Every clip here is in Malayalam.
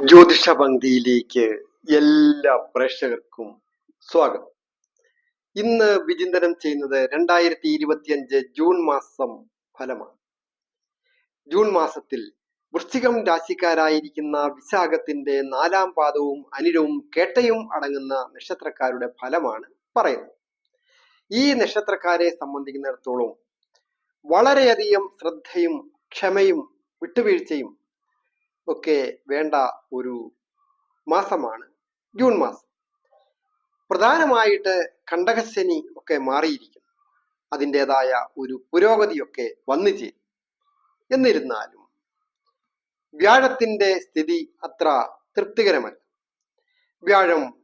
ജ്യോതിഷ പങ്ക്തിയിലേക്ക് എല്ലാ പ്രേക്ഷകർക്കും സ്വാഗതം. ഇന്ന് വിചിന്തനം ചെയ്യുന്നത് രണ്ടായിരത്തി ഇരുപത്തിയഞ്ച് ജൂൺ മാസം ഫലമാണ്. ജൂൺ മാസത്തിൽ വൃശ്ചികം രാശിക്കാരായിരിക്കുന്ന വിശാഖത്തിന്റെ നാലാം പാദവും അനിരവും കേട്ടയും അടങ്ങുന്ന നക്ഷത്രക്കാരുടെ ഫലമാണ് പറയുന്നത്. ഈ നക്ഷത്രക്കാരെ സംബന്ധിക്കുന്നിടത്തോളം വളരെയധികം ശ്രദ്ധയും ക്ഷമയും വിട്ടുവീഴ്ചയും ഒക്കെ വേണ്ട ഒരു മാസമാണ്. ജൂൺ മാസം. പ്രധാനമായിട്ട് കണ്ടകശനി ഒക്കെ മാറിയിരിക്കുന്നു. അതിന്റെതായ ഒരു പുരോഗതിയൊക്കെ വന്നു ചേരും. എന്നിരുന്നാലും വ്യാഴത്തിന്റെ സ്ഥിതി അത്ര തൃപ്തികരമല്ല. വ്യാഴം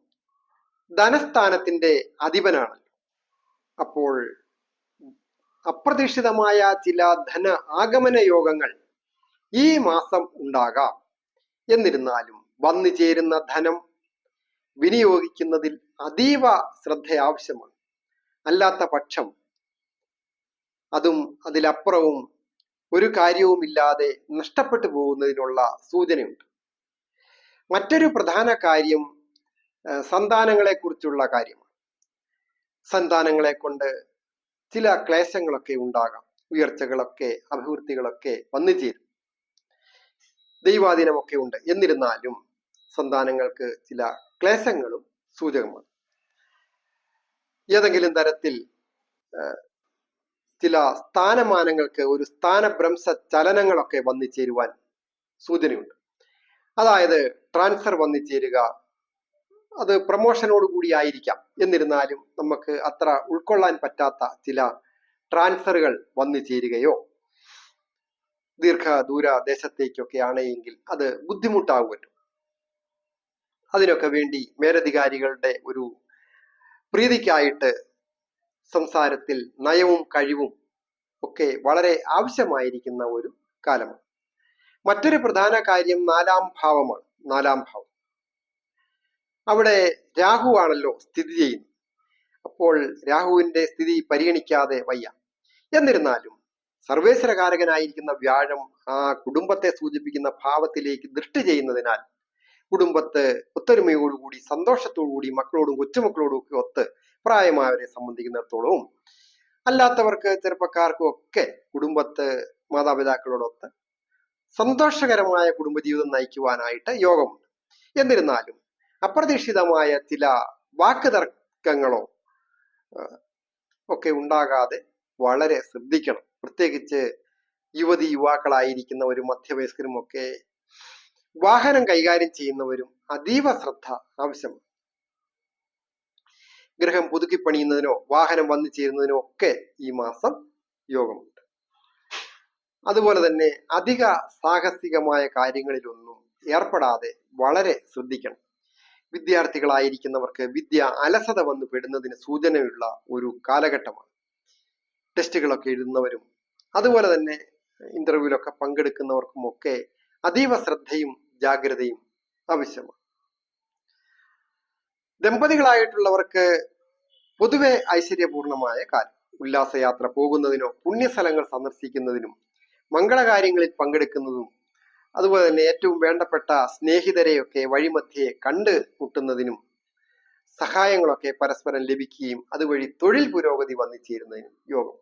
ധനസ്ഥാനത്തിന്റെ അധിപനാണ്. അപ്പോൾ അപ്രതീക്ഷിതമായ ചില ധന ആഗമന യോഗങ്ങൾ ഈ മാസം ഉണ്ടാകാം. എന്നിരുന്നാലും വന്നു ചേരുന്ന ധനം വിനിയോഗിക്കുന്നതിൽ അതീവ ശ്രദ്ധ ആവശ്യമാണ് അല്ലാത്ത പക്ഷം അതും അതിലപ്പുറവും ഒരു കാര്യവുമില്ലാതെ നഷ്ടപ്പെട്ടു പോകുന്നതിനുള്ള സൂചനയുണ്ട്. മറ്റൊരു പ്രധാന കാര്യം സന്താനങ്ങളെ കുറിച്ചുള്ള കാര്യമാണ്. സന്താനങ്ങളെ കൊണ്ട് ചില ക്ലേശങ്ങളൊക്കെ ഉണ്ടാകാം. ഉയർച്ചകളൊക്കെ അഭിവൃദ്ധികളൊക്കെ വന്നു ചേരും. ദൈവാധീനമൊക്കെ ഉണ്ട്. എന്നിരുന്നാലും സന്താനങ്ങൾക്ക് ചില ക്ലേശങ്ങളും സൂചകമാണ് ഏതെങ്കിലും തരത്തിൽ ചില സ്ഥാനമാനങ്ങൾക്ക് ഒരു സ്ഥാനഭ്രംശ ചലനങ്ങളൊക്കെ വന്നു ചേരുവാൻ സൂചനയുണ്ട്. അതായത് ട്രാൻസ്ഫർ വന്നു ചേരുക അത് പ്രമോഷനോട് കൂടി ആയിരിക്കാം. എന്നിരുന്നാലും നമുക്ക് അത്ര ഉൾക്കൊള്ളാൻ പറ്റാത്ത ചില ട്രാൻസ്ഫറുകൾ വന്നു ചേരുകയോ ദീർഘദൂര ദേശത്തേക്കൊക്കെ ആണെങ്കിൽ അത് ബുദ്ധിമുട്ടാകുമല്ലോ അതിനൊക്കെ വേണ്ടി മേലധികാരികളുടെ ഒരു പ്രീതിക്കായിട്ട് സംസാരത്തിൽ നയവും കഴിവും ഒക്കെ വളരെ ആവശ്യമായിരിക്കുന്ന ഒരു കാലമാണ്. മറ്റൊരു പ്രധാന കാര്യം നാലാം ഭാവമാണ്. നാലാം ഭാവം. അവിടെ രാഹു ആണല്ലോ സ്ഥിതി ചെയ്യുന്നത്. അപ്പോൾ രാഹുവിന്റെ സ്ഥിതി പരിഗണിക്കാതെ വയ്യ. എന്നിരുന്നാലും സർവേശ്വരകാരകനായിരിക്കുന്ന വ്യാഴം ആ കുടുംബത്തെ സൂചിപ്പിക്കുന്ന ഭാവത്തിലേക്ക് ദൃഷ്ടി ചെയ്യുന്നതിനാൽ കുടുംബത്ത് ഒത്തൊരുമയോടുകൂടി സന്തോഷത്തോടുകൂടി മക്കളോടും കൊച്ചുമക്കളോടും ഒക്കെ ഒത്ത് പ്രായമായവരെ സംബന്ധിക്കുന്നിടത്തോളവും അല്ലാത്തവർക്ക് ചെറുപ്പക്കാർക്കും ഒക്കെ കുടുംബത്ത് മാതാപിതാക്കളോടൊത്ത് സന്തോഷകരമായ കുടുംബജീവിതം നയിക്കുവാനായിട്ട് യോഗമുണ്ട്. എന്നിരുന്നാലും അപ്രതീക്ഷിതമായ ചില വാക്ക് തർക്കങ്ങളോ ഒക്കെ ഉണ്ടാകാതെ വളരെ ശ്രദ്ധിക്കണം. പ്രത്യേകിച്ച് യുവതി യുവാക്കളായിരിക്കുന്ന ഒരു മധ്യവയസ്കരും ഒക്കെ വാഹനം കൈകാര്യം ചെയ്യുന്നവരും അതീവ ശ്രദ്ധ ആവശ്യമാണ്. ഗ്രഹം പുതുക്കി പണിയുന്നതിനോ വാഹനം വന്നു ചേരുന്നതിനോ ഒക്കെ ഈ മാസം യോഗമുണ്ട്. അതുപോലെ തന്നെ അധിക സാഹസികമായ കാര്യങ്ങളിലൊന്നും ഏർപ്പെടാതെ വളരെ ശ്രദ്ധിക്കണം. വിദ്യാർത്ഥികളായിരിക്കുന്നവർക്ക് വിദ്യ അലസത വന്നു പെടുന്നതിന് സൂചനയുള്ള ഒരു കാലഘട്ടമാണ്. ടെസ്റ്റുകളൊക്കെ എഴുതുന്നവരും അതുപോലെ തന്നെ ഇന്റർവ്യൂലൊക്കെ പങ്കെടുക്കുന്നവർക്കും ഒക്കെ അതീവ ശ്രദ്ധയും ജാഗ്രതയും ആവശ്യമാണ്. ദമ്പതികളായിട്ടുള്ളവർക്ക് പൊതുവെ ഐശ്വര്യപൂർണമായ കാലം. ഉല്ലാസയാത്ര പോകുന്നതിനോ പുണ്യസ്ഥലങ്ങൾ സന്ദർശിക്കുന്നതിനും മംഗളകാര്യങ്ങളിൽ പങ്കെടുക്കുന്നതും അതുപോലെ തന്നെ ഏറ്റവും വേണ്ടപ്പെട്ട സ്നേഹിതരെയൊക്കെ വഴിമധ്യേ കണ്ട് മുട്ടുന്നതിനും സഹായങ്ങളൊക്കെ പരസ്പരം ലഭിക്കുകയും അതുവഴി തൊഴിൽ പുരോഗതി വന്നു ചേരുന്നതിനും യോഗം.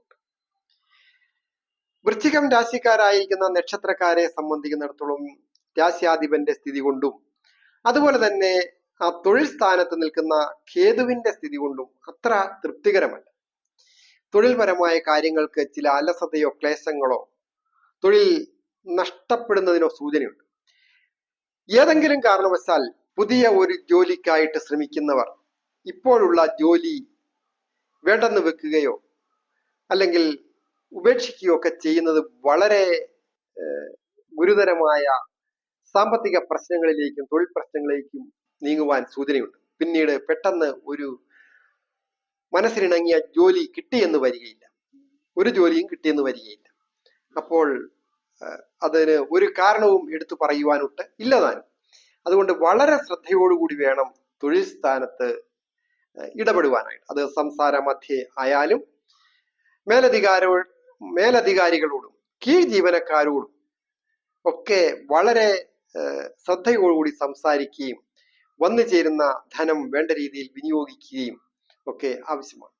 വൃശ്ചികം രാശിക്കാരായിരിക്കുന്ന നക്ഷത്രക്കാരെ സംബന്ധിക്കുന്നിടത്തോളം രാശ്യാധിപന്റെ സ്ഥിതി കൊണ്ടും അതുപോലെ തന്നെ ആ തൊഴിൽ സ്ഥാനത്ത് നിൽക്കുന്ന കേതുവിന്റെ സ്ഥിതി കൊണ്ടും അത്ര തൃപ്തികരമല്ല. തൊഴിൽപരമായ കാര്യങ്ങൾക്ക് ചില അലസതയോ ക്ലേശങ്ങളോ തൊഴിൽ നഷ്ടപ്പെടുന്നതിനോ സൂചനയുണ്ട്. ഏതെങ്കിലും കാരണവശാൽ പുതിയ ഒരു ജോലിക്കായിട്ട് ശ്രമിക്കുന്നവർ ഇപ്പോഴുള്ള ജോലി വേണ്ടെന്ന് വെക്കുകയോ അല്ലെങ്കിൽ ഉപേക്ഷിക്കുകയോ ഒക്കെ ചെയ്യുന്നത് വളരെ ഗുരുതരമായ സാമ്പത്തിക പ്രശ്നങ്ങളിലേക്കും തൊഴിൽ പ്രശ്നങ്ങളിലേക്കും നീങ്ങുവാൻ സൂചനയുണ്ട്. പിന്നീട് പെട്ടെന്ന് ഒരു മനസ്സിനിണങ്ങിയ ജോലി കിട്ടിയെന്ന് വരികയില്ല. ഒരു ജോലിയും കിട്ടിയെന്ന് വരികയില്ല. അപ്പോൾ അതിന് ഒരു കാരണവും എടുത്തു പറയുവാനൊട്ട് ഇല്ലതാനും. അതുകൊണ്ട് വളരെ ശ്രദ്ധയോടുകൂടി വേണം തൊഴിൽ സ്ഥാനത്ത് ഇടപെടുവാനായിട്ട്. അത് സംസാര മധ്യേ ആയാലും മേലധികാരോ മേലധികാരികളോടും കീഴ് ജീവനക്കാരോടും ഒക്കെ വളരെ ശ്രദ്ധയോടുകൂടി സംസാരിക്കുകയും വന്നു ചേരുന്ന ധനം വേണ്ട രീതിയിൽ വിനിയോഗിക്കുകയും ഒക്കെ ആവശ്യമാണ്.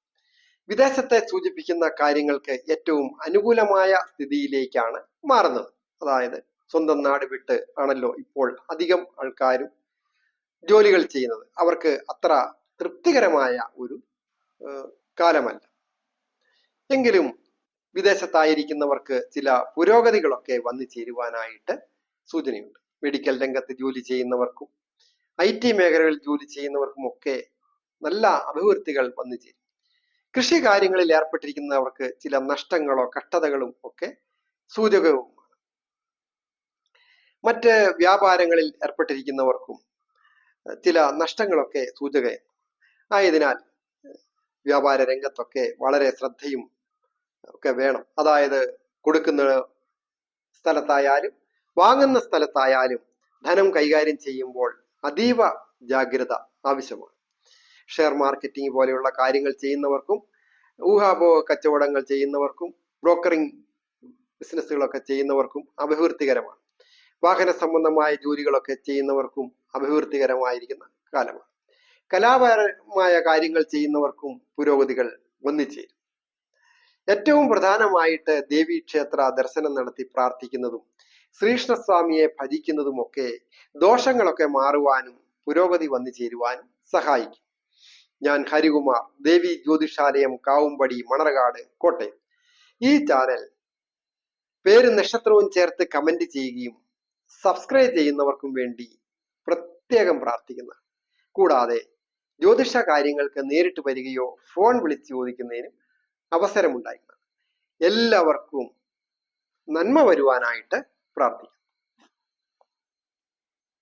വിദേശത്തെ സൂചിപ്പിക്കുന്ന കാര്യങ്ങൾക്ക് ഏറ്റവും അനുകൂലമായ സ്ഥിതിയിലേക്കാണ് മാറുന്നത്. അതായത് സ്വന്തം നാട് വിട്ട് ആണല്ലോ ഇപ്പോൾ അധികം ആൾക്കാരും ജോലികൾ ചെയ്യുന്നത്. അവർക്ക് അത്ര തൃപ്തികരമായ ഒരു കാലമല്ല. എങ്കിലും വിദേശത്തായിരിക്കുന്നവർക്ക് ചില പുരോഗതികളൊക്കെ വന്നു ചേരുവാനായിട്ട് സൂചനയുണ്ട്. മെഡിക്കൽ രംഗത്ത് ജോലി ചെയ്യുന്നവർക്കും ഐ ടി മേഖലകളിൽ ജോലി ചെയ്യുന്നവർക്കും ഒക്കെ നല്ല അഭിവൃദ്ധികൾ വന്നു ചേരും. കൃഷി കാര്യങ്ങളിൽ ഏർപ്പെട്ടിരിക്കുന്നവർക്ക് ചില നഷ്ടങ്ങളോ കഷ്ടതകളും ഒക്കെ സൂചകവുമാണ്. മറ്റ് വ്യാപാരങ്ങളിൽ ഏർപ്പെട്ടിരിക്കുന്നവർക്കും ചില നഷ്ടങ്ങളൊക്കെ സൂചകയാണ്. ആയതിനാൽ വ്യാപാര രംഗത്തൊക്കെ വളരെ ശ്രദ്ധയും ഒക്കെ വേണം. അതായത് കൊടുക്കുന്ന സ്ഥലത്തായാലും വാങ്ങുന്ന സ്ഥലത്തായാലും ധനം കൈകാര്യം ചെയ്യുമ്പോൾ അതീവ ജാഗ്രത ആവശ്യമാണ്. ഷെയർ മാർക്കറ്റിംഗ് പോലെയുള്ള കാര്യങ്ങൾ ചെയ്യുന്നവർക്കും ഊഹാപോഹ കച്ചവടങ്ങൾ ചെയ്യുന്നവർക്കും ബ്രോക്കറിംഗ് ബിസിനസ്സുകളൊക്കെ ചെയ്യുന്നവർക്കും അഭിവൃദ്ധികരമാണ്. വാഹന സംബന്ധമായ ജോലികളൊക്കെ ചെയ്യുന്നവർക്കും അഭിവൃദ്ധികരമായിരിക്കുന്ന കാലമാണ്. കലാപരമായ കാര്യങ്ങൾ ചെയ്യുന്നവർക്കും പുരോഗതികൾ ഒന്നിച്ചേരും ഏറ്റവും പ്രധാനമായിട്ട് ദേവീ ക്ഷേത്ര ദർശനം നടത്തി പ്രാർത്ഥിക്കുന്നതും ശ്രീകൃഷ്ണസ്വാമിയെ ഭജിക്കുന്നതുമൊക്കെ ദോഷങ്ങളൊക്കെ മാറുവാനും പുരോഗതി വന്നു ചേരുവാനും സഹായിക്കും. ഞാൻ ഹരികുമാർ ദേവി ജ്യോതിഷാലയം കാവുംപടി മണർകാട് കോട്ടയം. ഈ ചാനൽ പേരും നക്ഷത്രവും ചേർത്ത് കമന്റ് ചെയ്യുകയും സബ്സ്ക്രൈബ് ചെയ്യുന്നവർക്കും വേണ്ടി പ്രത്യേകം പ്രാർത്ഥിക്കുന്ന. കൂടാതെ ജ്യോതിഷ കാര്യങ്ങൾക്ക് നേരിട്ട് വരികയോ ഫോൺ വിളിച്ച് ചോദിക്കുന്നതിനും അവസരമുണ്ടായിരിക്കണം. എല്ലാവർക്കും നന്മ വരുവാനായിട്ട് പ്രാർത്ഥിക്കാം.